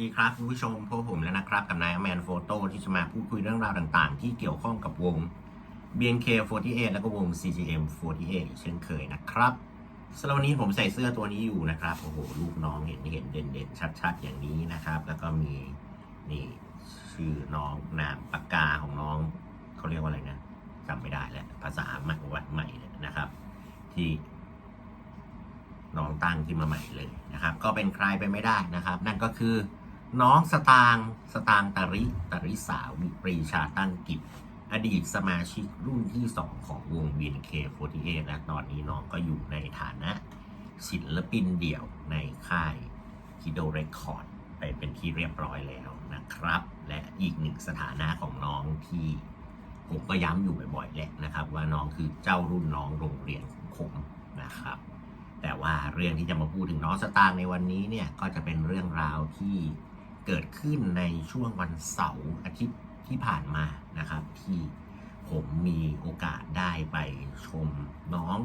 ดีครับคุณผู้ชมพบผมแล้วนะครับกับนายแมนโฟโต้ที่จะมาพูดคุยเรื่องราวต่างๆ ที่เกี่ยวข้องกับวง BNK48 แล้วก็วง CGM48 เช่นเคยนะครับสำหรับวันนี้ผมใส่เสื้อตัวนี้อยู่นะครับโอ้โหลูกน้องเห็นเห็นเด่นๆชัด ๆ อย่างนี้นะครับ แล้วก็มีนี่ชื่อน้องนามปากกาของน้องเขาเรียกว่าอะไรนะจำไม่ได้แล้วภาษาใหม่วัดใหม่นะครับ ที่น้องตั้งขึ้นมาใหม่เลยนะครับ ก็เป็นใครไปไม่ได้นะครับ นั่นก็คือ น้องสตางสตางตาริตาริสาวิปรีชาตั้งกิจ อดีตสมาชิกรุ่นที่ 2 ของวง BNK48 และตอนนี้น้องก็อยู่ในฐานะ ศิลปินเดี่ยวในค่ายคิโดเรคคอร์ดไปเป็นที่เรียบร้อยแล้วนะครับ และอีกหนึ่งสถานะของน้องที่ผมก็ย้ำอยู่บ่อยๆแหละนะครับ ว่าน้องคือเจ้ารุ่นน้องโรงเรียนของผมนะครับ แต่ว่าเรื่องที่จะมาพูดถึงน้องสตางในวันนี้เนี่ยก็จะเป็นเรื่องราวที่ เกิดขึ้นในช่วงวันเสาร์อาทิตย์ที่ผ่านมานะครับ ที่ผมมีโอกาสได้ไปชมน้อง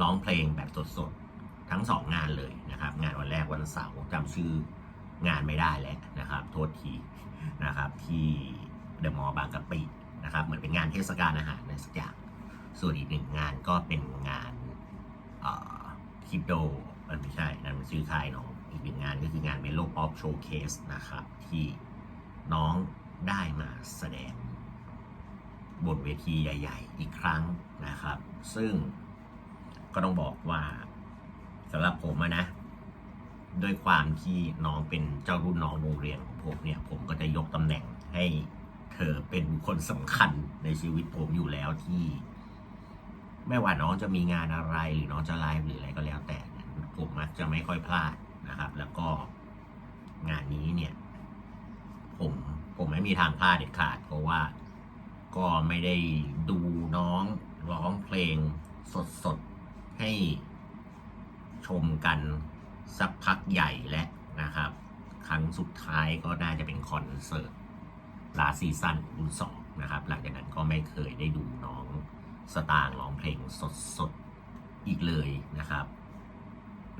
ร้องเพลงแบบสดๆ ทั้งสองงานเลยนะครับ งานวันแรกวันเสาร์จำชื่องานไม่ได้แล้วนะครับ โทษทีนะครับ ที่เดอะมอลล์บางกะปินะครับเหมือนเป็นงานเทศกาลอาหารอะสักอย่างส่วนอีกหนึ่งงานก็เป็นงานคริปโตมันไม่ใช่นั่นมันชื่อค่ายน้อง อีกหนึ่งงานก็คืองานเมโลป๊อปโชว์เคสนะครับ ที่น้องได้มาแสดง บนเวทีใหญ่ ๆ อีกครั้งนะครับ ซึ่งก็ต้องบอกว่าสำหรับผมะนะด้วยความที่น้องเป็นเจ้ารุ่นน้องโรงเรียนของผมเนี่ย ผมก็จะยกตำแหน่งให้เธอเป็นบุคคลสำคัญในชีวิตผมอยู่แล้วที่ ไม่ว่าน้องจะมีงานอะไรหรือน้องจะไลฟ์หรืออะไรก็แล้วแต่ ผมมักจะไม่ค่อยพลาด นะครับ แล้วก็งานนี้เนี่ย ผมผมไม่มีทางพลาดเด็ดขาด เพราะว่าก็ไม่ได้ดูน้องร้องเพลงสดๆ ให้ชมกันสักพักใหญ่แล้วนะครับ ครั้งสุดท้ายก็น่าจะเป็นคอนเสิร์ตลาซีซั่นรุ่นสองนะครับ หลังจากนั้นก็ไม่เคยได้ดูน้องสตางค์ร้องเพลงสดๆ อีกเลยนะครับ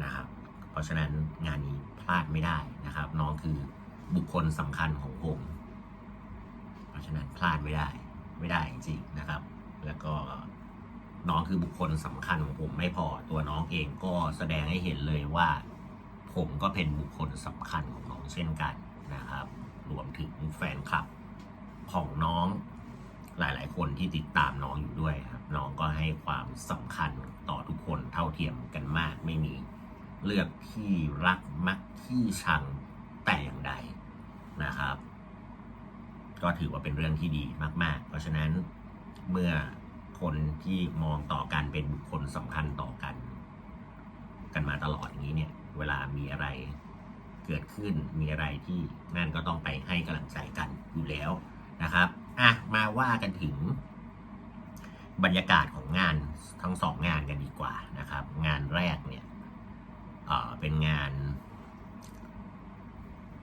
นะครับ เพราะฉะนั้นงานนี้พลาดไม่ได้นะครับ น้องคือบุคคลสำคัญของผม เพราะฉะนั้นพลาดไม่ได้ไม่ได้จริงๆนะครับ แล้วก็น้องคือบุคคลสำคัญของผมไม่พอตัวน้องเองก็แสดงให้เห็นเลยว่า ผมก็เป็นบุคคลสำคัญของน้องเช่นกันนะครับ รวมถึงแฟนคลับของน้องหลาย ๆ คนที่ติดตามน้องอยู่ด้วยครับ น้องก็ให้ความสำคัญต่อทุกคนเท่าเทียมกันมากไม่มี เลือกที่รักมักที่ชังแต่อย่างใดนะครับ ก็ถือว่าเป็นเรื่องที่ดีมาก ๆ เพราะฉะนั้นเมื่อคนที่มองต่อกันเป็นบุคคลสำคัญต่อกัน กันมาตลอดอย่างนี้เนี่ย เวลามีอะไรเกิดขึ้นมีอะไรที่นั่นก็ต้องไปให้กำลังใจกันอยู่แล้วนะครับอะมาว่ากันถึง บรรยากาศของงานทั้งสองงานกันดีกว่านะครับ งานแรกเนี่ย เอ่อเป็นงาน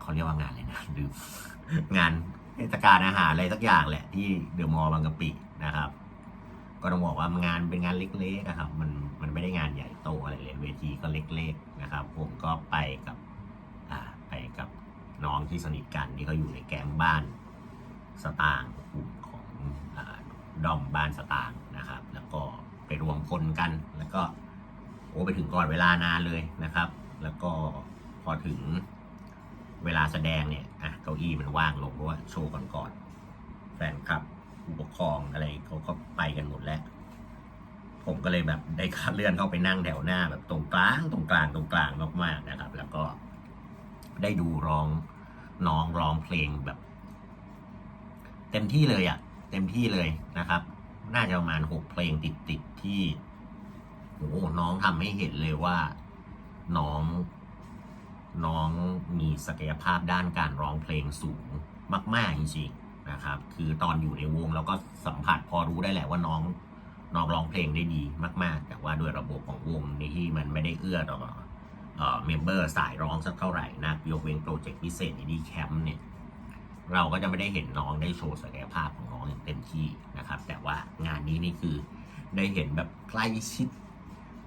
เขาเรียกว่างานอะไรนะลืมงานเทศกาลอาหารอะไรสักอย่างแหละที่เดอะมอลล์บางกะปินะครับ ก็ต้องบอกว่างานเป็นงานเล็กๆนะครับ มันมันไม่ได้งานใหญ่โตอะไรเลยเวทีก็เล็กๆนะครับ ผมก็ไปกับอ่าไปกับน้องที่สนิทกันที่เขาอยู่ในแก๊งบ้านสตางค์กลุ่มของอดอมบ้านสตางค์นะครับ แล้วก็ไปรวมพลกันแล้วก็ โอ้ไปถึงก่อนเวลานานเลยนะครับ แล้วก็พอถึงเวลาแสดงเนี่ยอะเก้าอี้มันว่างลงเพราะว่าโชว์ก่อนๆแฟนคลับผู้ปกครองอะไรเขาก็ไปกันหมดแล้ว ผมก็เลยแบบได้คัดเลื่อนเข้าไปนั่งแถวหน้าแบบตรงกลางตรงกลางตรงกลางมากๆนะครับ แล้วก็ได้ดูร้องน้องร้องเพลงแบบ เต็มที่เลยอะ่ะ เต็มที่เลยนะครับ น่าจะประมาณหกเพลงติดๆที่ โอ้น้องทำให้เห็นเลยว่า น้อง น้องมีศักยภาพด้านการร้องเพลงสูงมาก ๆ จริงๆนะครับ คือตอนอยู่ในวงเราก็สัมผัสพอรู้ได้แหละว่าน้องน้องร้องเพลงได้ดีมาก ๆ แต่ว่าด้วยระบบของวงในที่มันไม่ได้เอื้อต่อเมมเบอร์สายร้องสักเท่าไหร่นะยกเว้นโปรเจกต์พิเศษดีแคมป์เนี่ยเราก็จะไม่ได้เห็นน้องได้โชว์ศักยภาพของน้องอย่างเต็มที่นะครับ แต่ว่างานนี้นี่คือได้เห็นแบบใกล้ชิด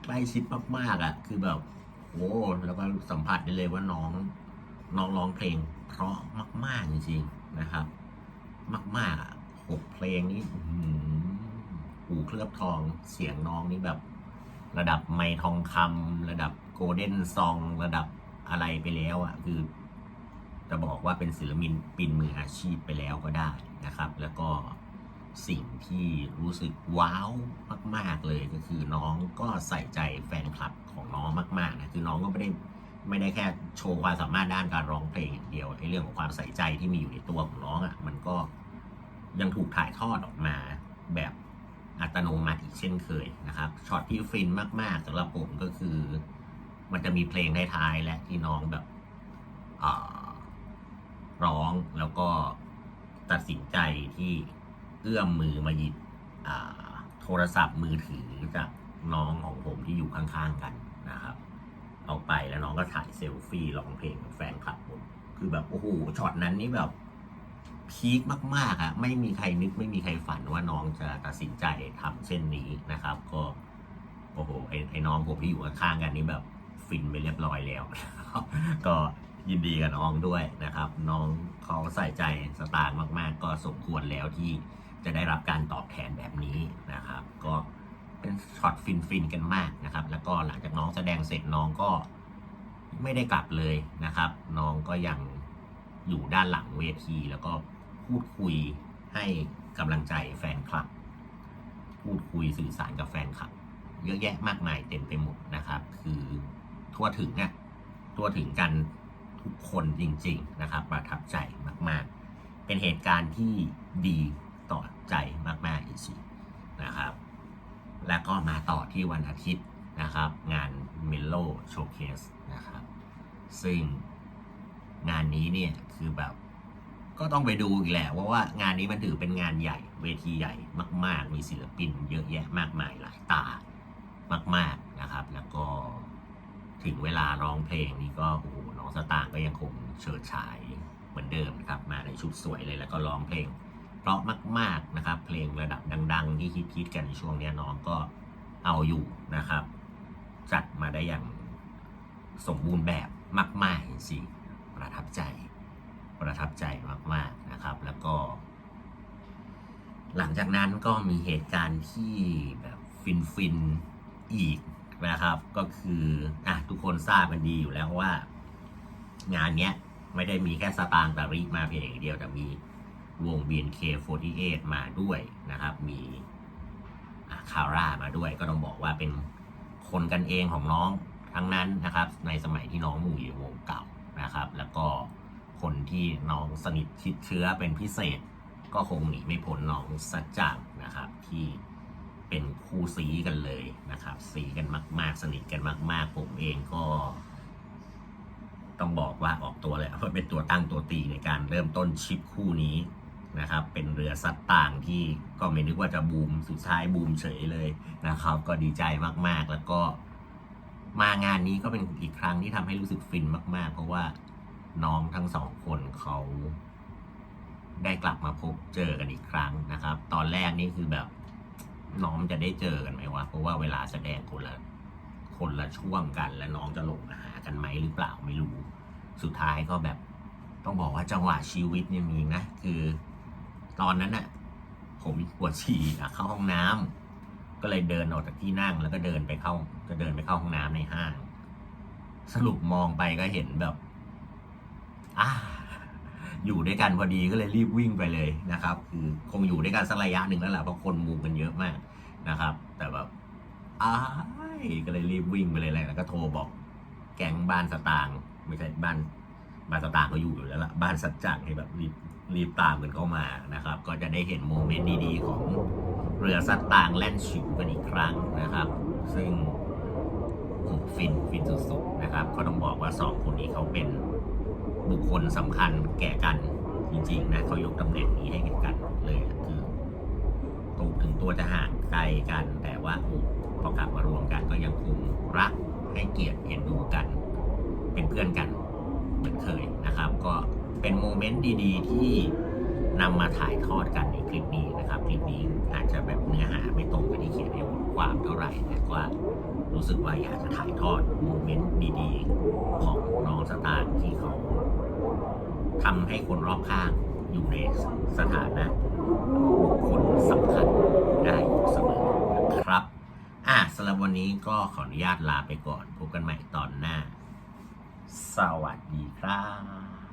ใกล้ชิดมากๆอะ่ะ คือแบบโอ้แล้วก็สัมผัสได้เลยว่าน้องน้องร้องเพลง เพราะมาก ๆ จริง ๆ นะครับ มากๆหกเพลงนี้หูเคลือบทองเสียงน้องนี่แบบ ระดับไมค์ทองคำระดับโกลเด้นซองระดับอะไรไปแล้วอะคือ จะบอกว่าเป็นศิลปินปินมืออาชีพไปแล้วก็ได้นะครับ แล้วก็ สิ่งที่รู้สึกว้าวมาก ๆเลยก็คือน้องก็ใส่ใจแฟนคลับของน้องมากๆนะคือน้องก็ไม่ได้ไม่ได้แค่โชว์ความสามารถด้านการร้องเพลงอย่างเดียวไอ้เรื่องของความใส่ใจที่มีอยู่ในตัวของน้องอะมันก็ยังถูกถ่ายทอดออกมาแบบอัตโนมัติอีกเช่นเคยนะครับช็อตที่ฟินมากๆสำหรับผมก็คือ มันจะมีเพลงท้ายๆและที่น้องแบบร้องแล้วก็ตัดสินใจที่ เอื้อมมือมาหยิบโทรศัพท์มือถือจากน้องของผมที่อยู่ข้างๆกันนะครับ เอาไปแล้วน้องก็ถ่ายเซลฟี่ร้องเพลงกับแฟนคลับผมคือแบบโอ้โหช็อตนั้นนี่แบบพีคมากๆอะไม่มีใครนึกไม่มีใครฝันว่าน้องจะตัดสินใจทำเช่นนี้นะครับ ก็โอ้โหไอ้ไอ้น้องผมที่อยู่ข้างๆกันนี่แบบฟินไปเรียบร้อยแล้ว ก็ยินดีกับน้องด้วยนะครับ น้องเขาใส่ใจสตางค์มาก ๆ ก็สมควรแล้วที่ จะได้รับการตอบแทนแบบนี้นะครับ ก็เป็นช็อตฟินๆกันมากนะครับ แล้วก็หลังจากน้องแสดงเสร็จน้องก็ไม่ได้กลับเลยนะครับ น้องก็ยังอยู่ด้านหลังเวทีแล้วก็พูดคุยให้กำลังใจแฟนคลับ พูดคุยสื่อสารกับแฟนคลับ เยอะแยะมากมายเต็มไปหมดนะครับ คือทั่วถึงเนี่ยทั่วถึงกันทุกคนจริง ๆ นะครับ ประทับใจมาก ๆ เป็นเหตุการณ์ที่ดี ต่อใจมากๆอีกสินะครับ แล้วก็มาต่อที่วันอาทิตย์นะครับ งาน m e l o Showcase นะครับ ซึ่งงานนี้เนี่ยคือแบบก็ต้องไปดูอีกแหละว่าว่างานนี้มันถือเป็นงานใหญ่เวทีใหญ่มาก ๆ มีศิลปินเยอะแยะมากมายหลายตามาก ๆนะครับ แล้วก็ถึงเวลาร้องเพลงนี่ก็โอ้โหน้องสตางค์ก็ยังคงเฉิดฉายเหมือนเดิมนะครับ มาในชุดสวยเลยแล้วก็ร้องเพลง เพราะมาก ๆนะครับ เพลงระดับดัง ๆ ที่ฮิตๆกันในช่วงนี้น้องก็เอาอยู่นะครับ จัดมาได้อย่างสมบูรณ์แบบมาก ๆ จริงๆประทับใจ ประทับใจมาก ๆนะครับ แล้วก็ หลังจากนั้นก็มีเหตุการณ์ที่แบบฟิน ๆ อีกนะครับ ก็คืออะทุกคนทราบกันดีอยู่แล้วว่า งานเนี้ยไม่ได้มีแค่สตางค์ตาริมาเพียงอย่างเดียวแต่มี วง BNK48 มาด้วยนะครับ มีคาร่ามาด้วย ก็ต้องบอกว่าเป็นคนกันเองของน้องทั้งนั้นนะครับ ในสมัยที่น้องหมู่อยู่วงเก่านะครับ แล้วก็คนที่น้องสนิทชิดเชื้อเป็นพิเศษ ก็คงหนีไม่พ้นน้องสัจจังนะครับ ที่เป็นคู่ซีกันเลยนะครับซีกันมาก ๆ สนิทกันมาก ๆ ผมเองก็ ต้องบอกว่าออกตัวเลยว่าเป็นตัวตั้งตัวตีในการเริ่มต้นชิปคู่นี้ นะครับ เป็นเรือซัดต่างที่ก็ไม่นึกว่าจะบูมสุดท้ายบูมเฉยเลยนะครับ ก็ดีใจมากๆ แล้วก็มางานนี้ก็เป็นอีกครั้งที่ทำให้รู้สึกฟินมาก ๆ เพราะว่าน้องทั้งสองคนเขาได้กลับมาพบเจอกันอีกครั้งนะครับ ตอนแรกนี่คือแบบน้องจะได้เจอกันไหมวะ เพราะว่าเวลาแสดงคนละคนละช่วงกัน แล้วน้องจะลงมาหากันไหมหรือเปล่าไม่รู้ สุดท้ายก็แบบต้องบอกว่าจังหวะชีวิตเนี่ยมีนะ คือ ตอนนั้นน่ะ ผมปวดฉี่เข้าห้องน้ำก็เลยเดินออกจากที่นั่งแล้วก็เดินไปเข้าจะเดินไปเข้าห้องน้ำในห้าง สรุปมองไปก็เห็นแบบอ่าอยู่ด้วยกันพอดีก็เลยรีบวิ่งไปเลยนะครับ คือคงอยู่ด้วยกันสักระยะหนึ่งแล้วแหละเพราะคนมุงกันเยอะมากนะครับ แต่แบบอ้ายก็เลยรีบวิ่งไปเลยแหละแล้วก็โทรบอก แก๊งบ้านสตางค์ไม่ใช่บ้านบ้านสตางค์เขาอยู่อยู่แล้วล่ะบ้านสัจจังให้แบบรีบ รีบตามกันเข้ามานะครับ ก็จะได้เห็นโมเมนต์ดีๆ ของเรือสัตต่างแล่นฉิวกันอีกครั้งนะครับ ซึ่งฟินฟินสุดๆนะครับก็ต้องบอกว่าสองคนนี้เขาเป็นบุคคลสำคัญแก่กันจริงๆนะเขายกตำแหน่งนี้ให้กันกันเลยคือตัวถึงตัวจะห่างไกลกัน แต่ว่าพอกลับมารวมกันก็ยังคงรักให้เกียรติเห็นดูกัน เป็นเพื่อนกันเหมือนเคยนะครับ ก็เป็นโมเมนต์ดีๆ ที่นำมาถ่ายทอดกันในคลิปนี้นะครับคลิปนี้อาจจะแบบเนื้อหาไม่ตรงกับที่เขียนในบทความเท่าไหร่แต่ว่ารู้สึกว่าอยากจะถ่ายทอดโมเมนต์ดีๆ ของน้องสตาร์ที่เขาทำให้คนรอบข้างอยู่ในสถานะบุคคลสำคัญได้อยู่เสมอนะครับ อะสำหรับวันนี้ก็ขออนุญาตลาไปก่อน พบกันใหม่ตอนหน้า สวัสดีครับ